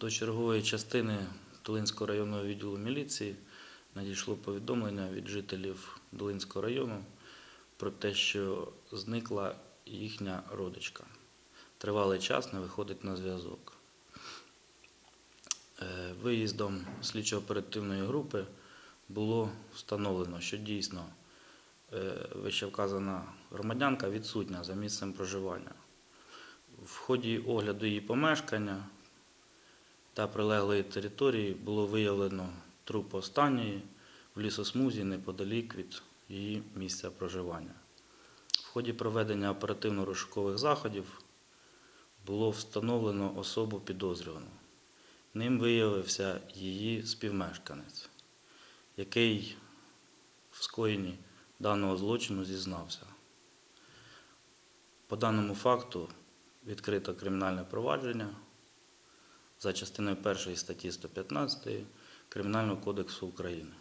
До чергової частини Долинського районного відділу міліції надійшло повідомлення від жителів Долинського району про те, що зникла їхня родичка. Тривалий час не виходить на зв'язок. Е, Виїздом слідчо-оперативної групи було встановлено, що дійсно е, вищевказана громадянка відсутня за місцем проживання. В ході огляду її помешкання та прилеглої території було виявлено труп останньої в лісосмузі неподалік від її місця проживання. В ході проведення оперативно-розшукових заходів було встановлено особу підозрювану. Ним виявився її співмешканець, який в скоєнні даного злочину зізнався. По даному факту відкрито кримінальне провадження за частиною 1 статті 115 Кримінального кодексу України.